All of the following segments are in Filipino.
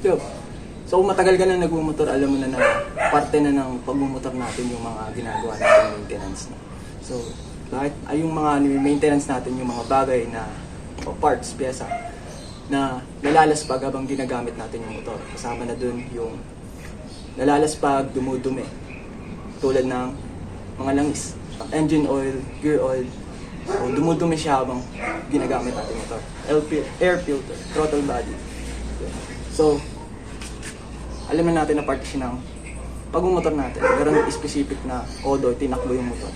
Yo. So matagal ka na nagmumotor, alam mo na na parte na ng pagmumotor natin yung mga ginagawa natin maintenance. No? So, bakit ay yung mga maintenance natin yung mga bagay na o parts, pyesa na nalalaspag habang ginagamit natin yung motor. Kasama na dun yung nalalaspag, dumudumi. Tulad ng mga langis, engine oil, gear oil. So, dumudumi siya habang ginagamit natin yung motor. LP, air filter, throttle body. So, alam na natin na part siya ng pagmumotor natin. Meron specific na odor, tinakbo yung motor.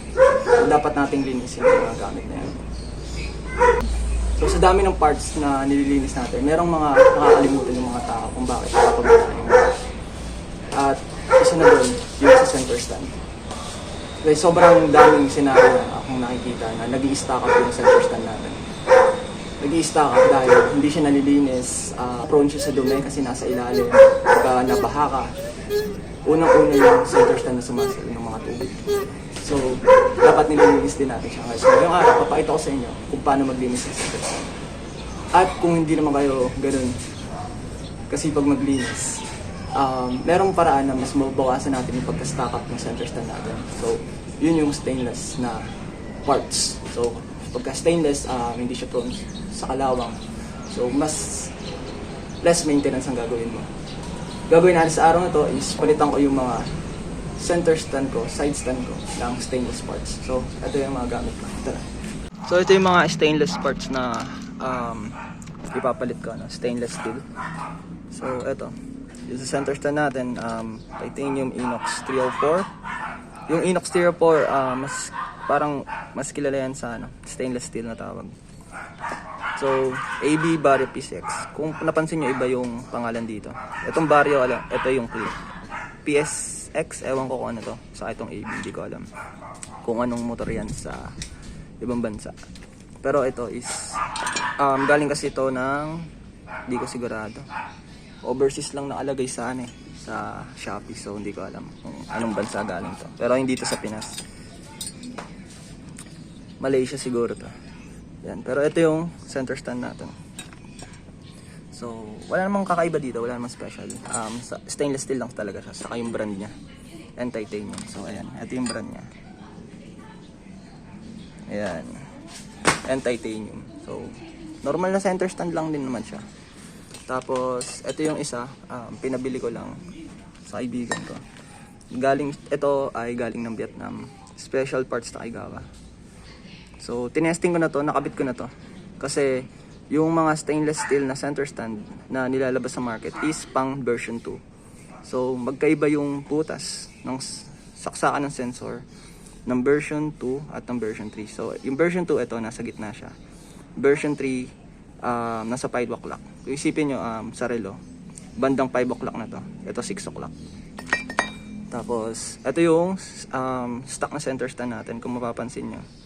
So, dapat nating linisin yung mga gamit na yan. So sa dami ng parts na nililinis natin, merong mga nakakalimutan yung mga tao kung bakit nakapagmamahal yung motor. At isa na doon, yung sa center stand. Kasi sobrang daming senaryo na akong nakikita na nag stack up yung center stand natin. Nag stack up dahil hindi siya nalilinis, ah, prone siya sa dumi kasi nasa ilalim. Pagka nabaha ka, unang-una yung center stand na sumasalo ng mga tubig. So, dapat nililinis din natin siya. So, ngayong araw, papakita ko sa inyo kung paano maglinis ng center stand. At kung hindi naman kayo ganun, kasi pag maglinis, um, merong paraan na mas mabawasan natin yung pagka-stack up ng center stand natin. So, yun yung stainless na parts. So, pagka stainless, um, hindi siya prone sa kalawang. So, mas less maintenance ang gagawin mo. Gagawin natin sa araw na to is palitan ko yung mga center stand ko, side stand ko ng stainless parts. So, ito yung mga gamit ko. Tara. So, ito yung mga stainless parts na um, ipapalit ko, no? stainless steel. So, ito. Yung sa center stand natin, um, titanium inox 304. Yung inox 304, ah, mas parang mas kilala yan sa ano, stainless steel na tawag. So, AB Barrio PSX. Kung napansin nyo, iba yung pangalan dito. Itong Barrio, alam, ito yung clear. PSX, ewan ko kung ano to. Sa itong AB, hindi ko alam. Kung anong motor yan sa ibang bansa. Pero ito is, um, galing kasi ito ng, hindi ko sigurado. Overseas lang nakalagay sa ano eh, sa Shopee. So, hindi ko alam kung anong bansa galing to. Pero hindi to sa Pinas. Malaysia siguro to. Yan. Pero ito yung center stand natin. So, wala namang kakaiba dito, wala namang special. Um, stainless steel lang talaga siya, saka yung brand niya. And titanium. So, ayan. Ito yung brand niya. Ayan. And titanium. So, normal na center stand lang din naman siya. Tapos, ito yung isa, um, pinabili ko lang sa kaibigan ko. Galing, ito ay galing ng Vietnam. Special parts na Kaigawa. So, tinesting ko na to, nakabit ko na to. Kasi, yung mga stainless steel na center stand na nilalabas sa market is pang version 2. So, magkaiba yung butas ng saksakan ng sensor ng version 2 at ng version 3. So, yung version 2, ito, nasa gitna siya. Version 3, um, nasa 5 o'clock. Kung isipin nyo, um, sa relo, bandang 5 o'clock na to. Ito 6 o'clock. Tapos, ito yung um, stock na center stand natin, kung mapapansin nyo.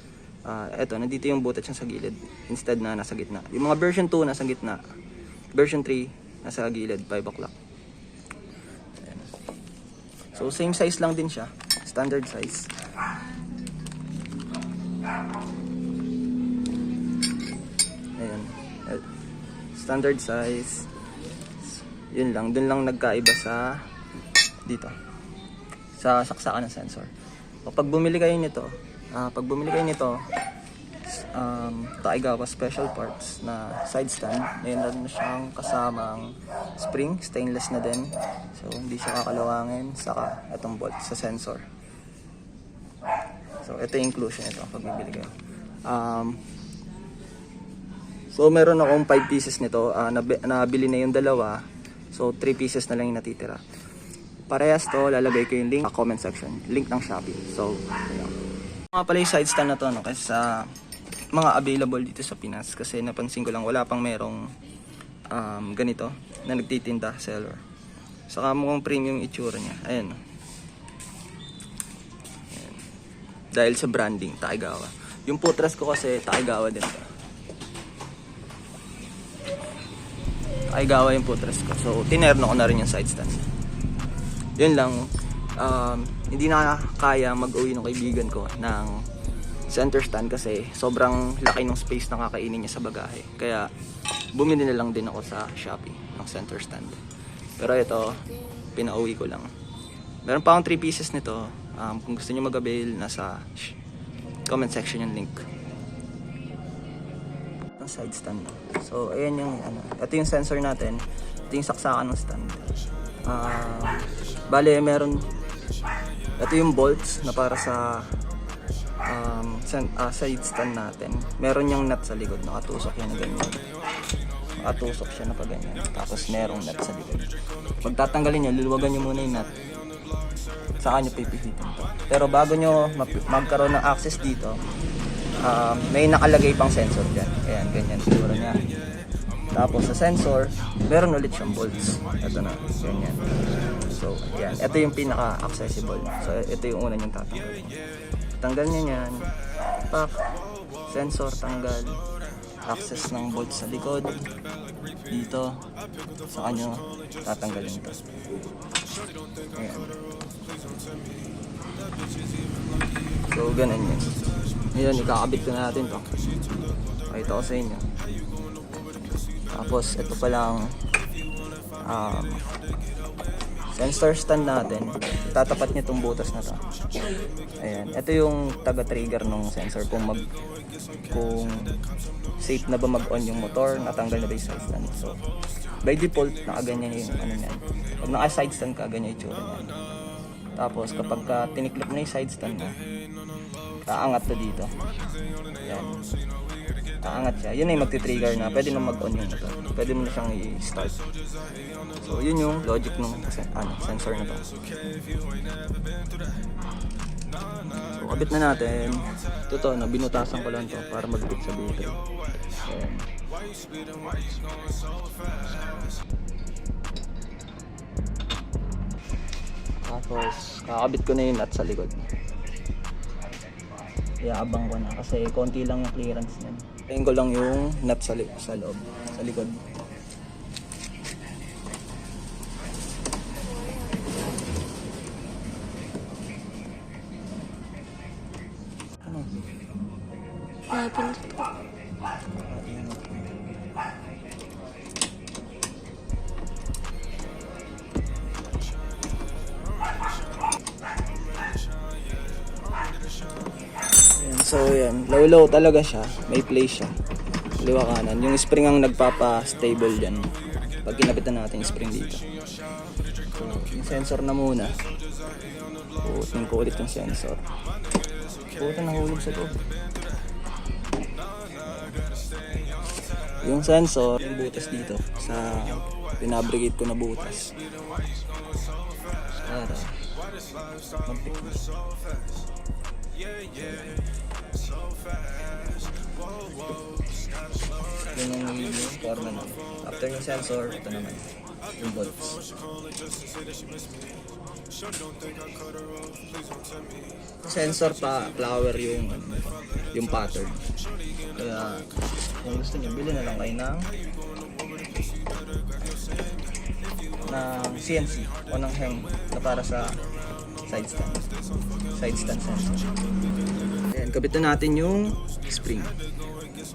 Ah, eto, nandito yung butas niya sa gilid. Instead na nasa gitna. Yung mga version 2 nasa gitna. Version 3 nasa gilid, 5 o'clock. So, same size lang din siya. Standard size. Ayan. Eh, Standard size. Yun lang. Dun lang nagkaiba sa dito. Sa saksakan ng sensor. O pag bumili kayo nito, ah, pag bumili kayo nito, um, Taigawa special parts na side stand. Mayroon na siyang kasamang spring, stainless na din. So, hindi siya kakalawangin. Saka, itong bolt sa sensor. So, ito yung inclusion ito pag bibili kayo. Um, so, meron akong 5 pieces nito. Ah, nabi- nabili na yung dalawa. So, 3 pieces na lang yung natitira. Parehas to, lalagay ko yung link sa comment section. Link ng Shopee. So, ayan. Mga pala yung side stand na to, no? Kasi sa mga available dito sa Pinas. Kasi napansin ko lang, wala pang merong um, ganito na nagtitinda, seller. Saka mukhang premium itsura niya. Ayan. Ayan. Dahil sa branding, Taigawa. Yung putras ko kasi, Taigawa din to. Taigawa yung putras ko. So, tinerno ko na rin yung side stand. Yun lang. Um, hindi na kaya mag-uwi ng kaibigan ko ng center stand kasi sobrang laki ng space na kakainin niya sa bagahe. Kaya bumili na lang din ako sa Shopee ng center stand. Pero ito, pinauwi ko lang. Meron pa akong 3 pieces nito. Um, kung gusto nyo mag-avail, nasa comment section yung link. Ang side stand. So, ayan yung, ano, ito yung sensor natin. Ito yung saksakan ng stand. Ah, bale, meron, ito yung bolts na para sa um, san, ah, side stand natin. Meron yung nut sa likod, nakatusok yan ganyan. Nakatusok siya na pa ganyan. Tapos merong nut sa likod. Pag tatanggalin nyo, luluwagan nyo muna yung nut. Saka nyo pipihitin to. Pero bago nyo magkaroon ng access dito, um, may nakalagay pang sensor dyan. Ayan, ganyan siguro niya. Tapos sa sensor, meron ulit siyang bolts. Ito na, ganyan. So, yan. Ito yung pinaka-accessible. So, ito yung una niyong tatanggalin. Tanggal niya yan. Pak. Sensor, tanggal. Access ng bolts sa likod. Dito. Sa kanyo, tatanggalin ito. Ayan. So, ganun yun. Ngayon, ikakabit ko na natin to. Pakita ko sa inyo. Tapos, ito pa lang um, sensor stand natin. Tatapat niya itong butas na to. Ayan. Ito yung taga-trigger ng sensor kung mag kung safe na ba mag-on yung motor, natanggal na ba yung side stand. So, by default, nakaganyan yung ano niyan. Pag naka-side stand ka, ganyan yung tsura niyan. Tapos, kapag ka tiniklop na yung side stand mo, kaangat to dito. Ayan. Kaangat siya. Yun ay magti-trigger na. Pwede na mag-on yung motor. Pwede mo na siyang i-start. So, yun yung logic ng ano, sensor na to. So, kabit na natin. Ito to, na binutasan ko lang to para mag-bit sa battery. Ayan. Tapos, kakabit ko na yung nut sa likod. Iabang ko na kasi konti lang yung clearance niyan. Tingin ko lang yung nut sa, sa loob, sa likod. Ano? Napindot low-low talaga siya, may place siya. Kaliwa kanan, yung spring ang nagpapa-stable dyan. Pag kinapitan natin yung spring dito. So, yung sensor na muna. Putin ko ulit yung sensor. Putin nahulog sa loob. Yung sensor, yung butas dito sa pinabrigate ko na butas. Para mag-technique. Yun yung yung forma nun. After yung sensor, ito naman. Yung bolts. Sensor pa, flower yung yung pattern. Kaya kung gusto niyo, bili na lang kayo ng ng CNC o ng hang na para sa side stand. Side stand sensor. Ayan, kabitan natin yung spring.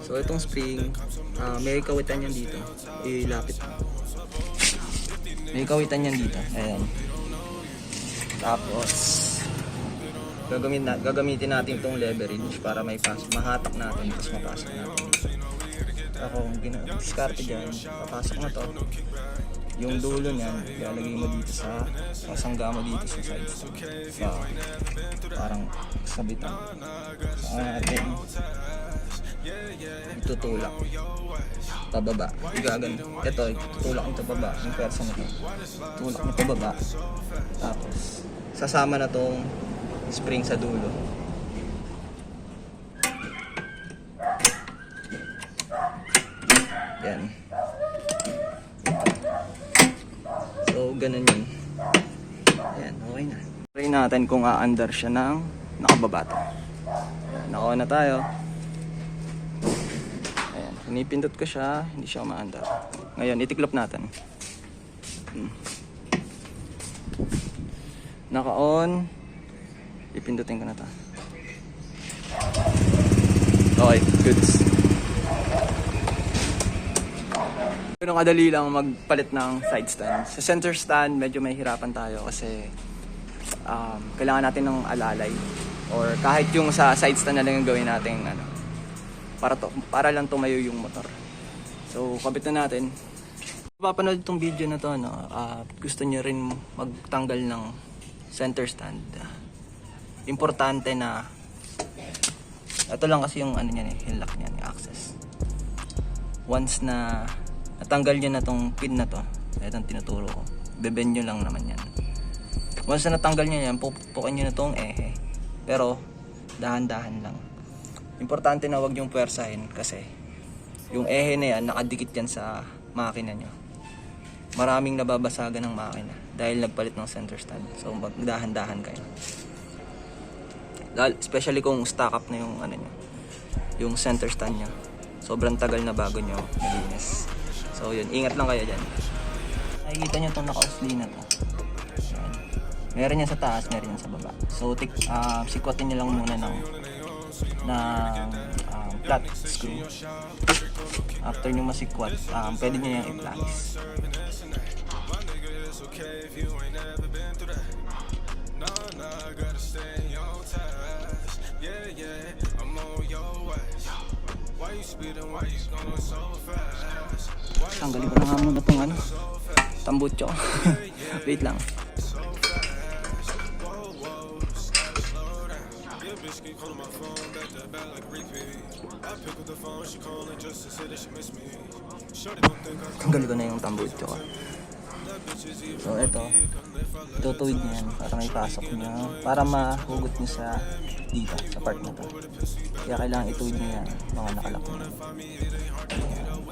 So itong spring, ah, may kawitan yan dito. Ilapit. May kawitan yan dito. Ayan. Tapos, gagamitin, na, gagamitin natin itong leverage para may pas, mahatak natin tapos mapasok natin. Ako, gina- diskarte dyan, papasok na to. Yung dulo niyan, ilalagay mo dito sa, sasangga mo dito sa side stand. Sa, parang sabitan. Sa atin, itutulak. Pababa. Igagan. Ito, itutulak nito pababa. Yung persa nito. Tulak nito pababa. Tapos, sasama na tong spring sa dulo. Yan. So, ganun yun. Ayan, okay na. Try natin kung a-under siya ng nakababa to. Ayan, Nakuha na tayo. Ayan, pinipindot ko siya, hindi siya umaandar. Ngayon, itiklop natin. Hmm. Naka-on. Ipindutin ko na to. Okay, goods. Pero kadali lang magpalit ng side stand. Sa center stand, medyo may hirapan tayo kasi um, kailangan natin ng alalay. Or kahit yung sa side stand na lang yung gawin natin ano, para, to, para lang tumayo yung motor. So, kabit na natin. Papanood itong video na to, no? ah, gusto niyo rin magtanggal ng center stand. Importante na ito lang kasi yung ano niyan eh, yung lock niyan, yung access. Once na natanggal niyo na tong pin na to, itong tinuturo ko, beben nyo lang naman yan. Once na natanggal niyo yan, pupukin niyo na tong ehe. Pero, dahan-dahan lang. Importante na wag yung puwersahin kasi yung ehe na yan, nakadikit yan sa makina nyo. Maraming nababasagan ng makina dahil nagpalit ng center stand. So, magdahan-dahan kayo. Especially kung stock up na yung ano nyo, yung center stand nyo. Sobrang tagal na bago nyo malinis. So yun, ingat lang kayo dyan. Nakikita nyo itong naka-osli na to. Meron yan sa taas, meron yan sa baba. So tik, uh, sikwatin nyo lang muna ng ng um, flat screw. After nyo masikwat, um, pwede nyo yung i-planish. Tanggalin ko na nga muna itong ano, tambutso. Wait lang. Tanggalin ko na yung tambutso. So ito, tutuwid niya yan para may pasok niya, para mahugot niya sa dito, sa part na to. Kaya kailangan ituwid niya yan, mga nakalak na.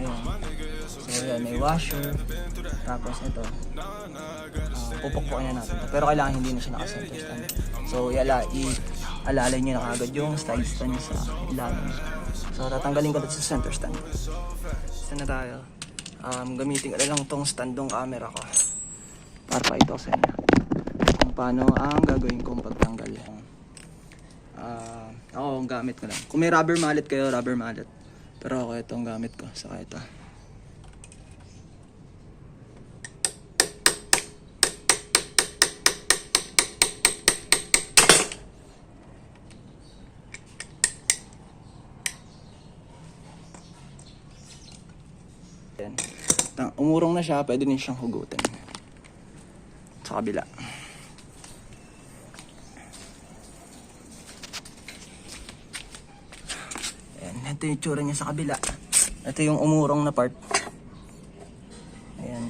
Ayan. So yan, may washer. Tapos ito. Uh, pupukpukin na natin. Pero kailangan hindi na siya naka-center stand. So yala, i-alalay nyo na kagad yung side stand sa ilalim. So tatanggalin ko dito sa center stand. Saan na tayo? Um, gamitin ko lang tong standong camera ko. Para pa ito sa inyo. Kung paano ang gagawin kong pagtanggal. Ah, ako ang gamit ko lang. Kung may rubber mallet kayo, rubber mallet. Pero ako ito ang gamit ko. Saka ito. Umurong na siya, pwede din siyang hugutin. Sa kabila. Ayan, ito yung tsura niya sa kabila. Ito yung umurong na part. Ayan.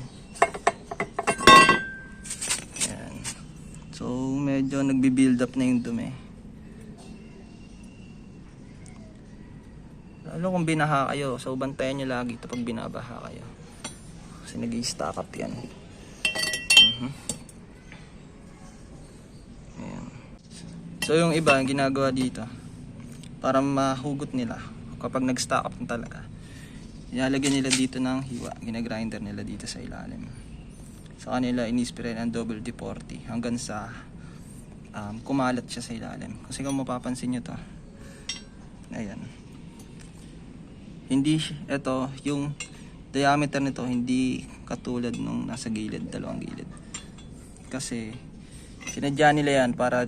Ayan. So, medyo nagbi-build up na yung dumi. Lalo kung binaha kayo, so bantayan nyo lagi ito pag binabaha kayo. Kasi nag-i-stack up yan. Mhm. Ayan. So yung iba, ginagawa dito, para mahugot nila kapag nag-stack up talaga, ilalagyan nila dito ng hiwa, ginagrinder nila dito sa ilalim. Sa kanila, inispray ng double D40 hanggang sa um, kumalat siya sa ilalim. Kasi kung mapapansin nyo to, ayan, hindi ito yung diameter nito hindi katulad nung nasa gilid dalawang gilid kasi sinadya nila yan para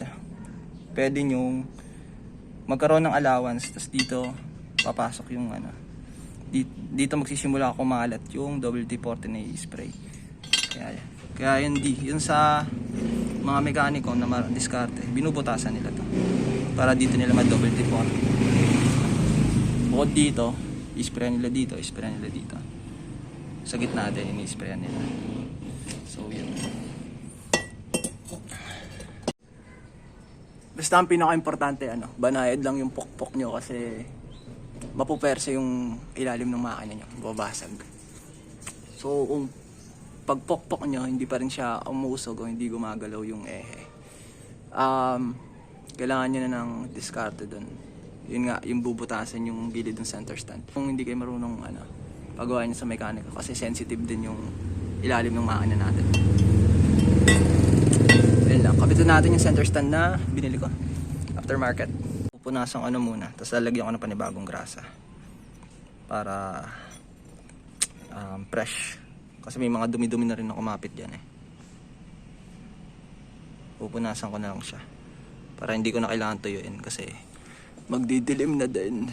pwede nyong magkaroon ng allowance tapos dito papasok yung ano dito, dito magsisimula kumalat yung double D40 na i-spray kaya kaya yun di yun sa mga mekaniko na ma-discarte binubutasan nila to para dito nila ma-double D40 bukod dito i-spray nila dito, i-spray nila dito. Sa gitna din, ini-spray nila. So, yun. Basta ang pinaka-importante, ano, banayad lang yung pukpok nyo kasi mapupersa yung ilalim ng makina nyo, babasag. So kung pagpokpok nyo, hindi pa rin siya umusog o hindi gumagalaw yung ehe. Um, kailangan nyo na ng diskarte doon. Yun nga, yung bubutasan yung gilid ng center stand. Kung hindi kayo marunong ano, pagawa nyo sa mekanika kasi sensitive din yung ilalim ng makina natin. Yun lang, kapitan natin yung center stand na binili ko. Aftermarket. Pupunasan ko ano muna, tapos lalagyan ko ng panibagong grasa. Para um, fresh. Kasi may mga dumi-dumi na rin na kumapit dyan eh. Pupunasan ko na lang siya. Para hindi ko na kailangan tuyuin kasi magdidilim na din.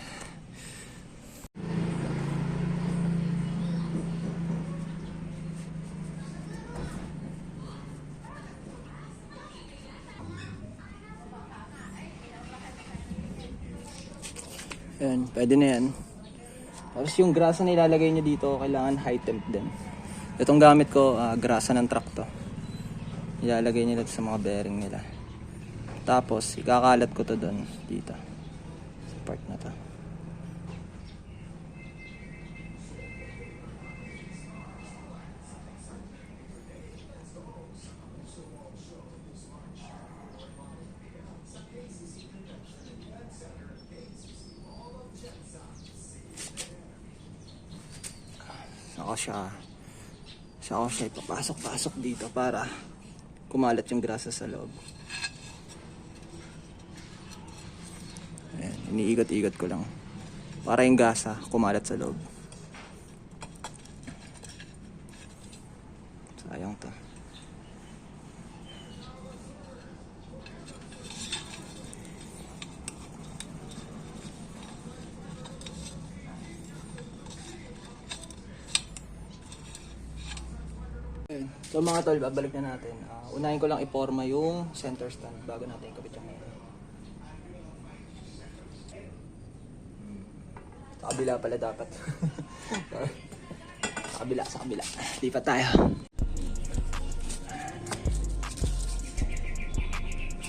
Yan, pwede na yan. Tapos yung grasa na ilalagay nyo dito, kailangan high temp din. Itong gamit ko, ah, grasa ng truck to. Ilalagay nila sa mga bearing nila. Tapos, ikakalat ko to doon, dito. Sa part na to. Saka siya, saka siya ipapasok-pasok dito para kumalat yung grasa sa loob. Ayan, iniigot-igot ko lang. Para yung gasa kumalat sa loob. So mga tol, babalik na natin. Ah, unahin ko lang iporma yung center stand bago natin ikabit yung ngayon. Sa kabila pala dapat. sa kabila, sa kabila. Lipat tayo.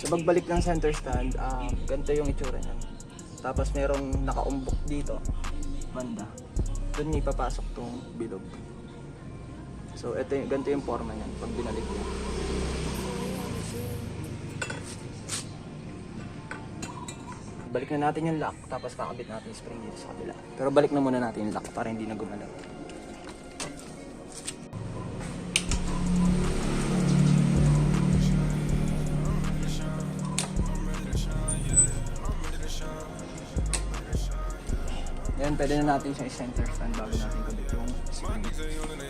Sa pagbalik ng center stand, ah, ganito yung itsura niyan. Tapos merong nakaumbok dito, banda. Doon ipapasok tong bilog. So, ito yung, ganito yung forma niyan pag binalik mo. Balik na natin yung lock, tapos kakabit natin yung spring dito sa kabila. Pero balik na muna natin yung lock para hindi na gumalaw. Ngayon, pwede na natin siyang i-center stand bago natin kabit yung spring.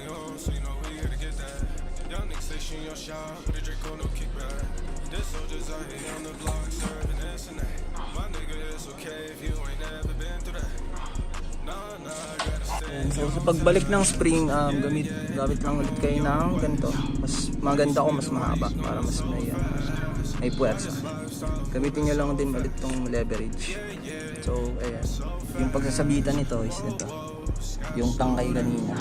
Ayan, so sa pagbalik ng spring, um, gamit, gamit lang ulit kayo ng ganito. Mas maganda ko, mas mahaba para mas may, uh, may puwersa. Gamitin nyo lang din ulit tong leverage. So, ayan. Yung pagsasabitan nito is ito. Yung tangkay kanina.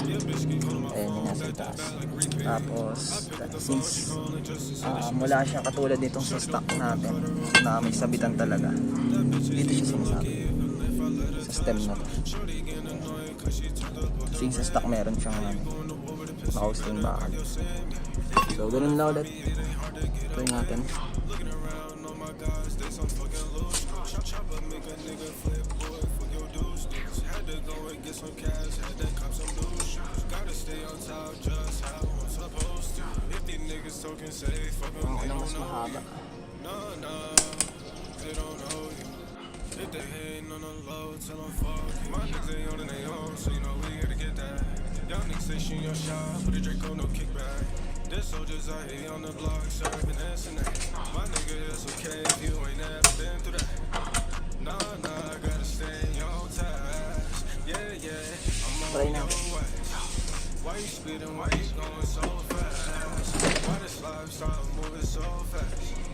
Ayan yung nasa taas. Tapos, since uh, mula siya katulad nitong sa stock natin na may sabitan talaga, dito siya sinasabi. Sa stem na to. Since sa stock meron siyang ano, naka-hosting bakal. So, ganun na ulit. Try natin. Ang ano mas. If they on the low, tell them fuck. My niggas ain't on so you know we to get that. Niggas say your shot, but the Draco no kickback. Soldiers out here on the block, serving and. My nigga, it's okay if you ain't never been through that. Nah, nah, I gotta stay on task. Yeah, yeah, I'm on your way. Why you speeding, why you going so fast? Why this lifestyle moving so fast?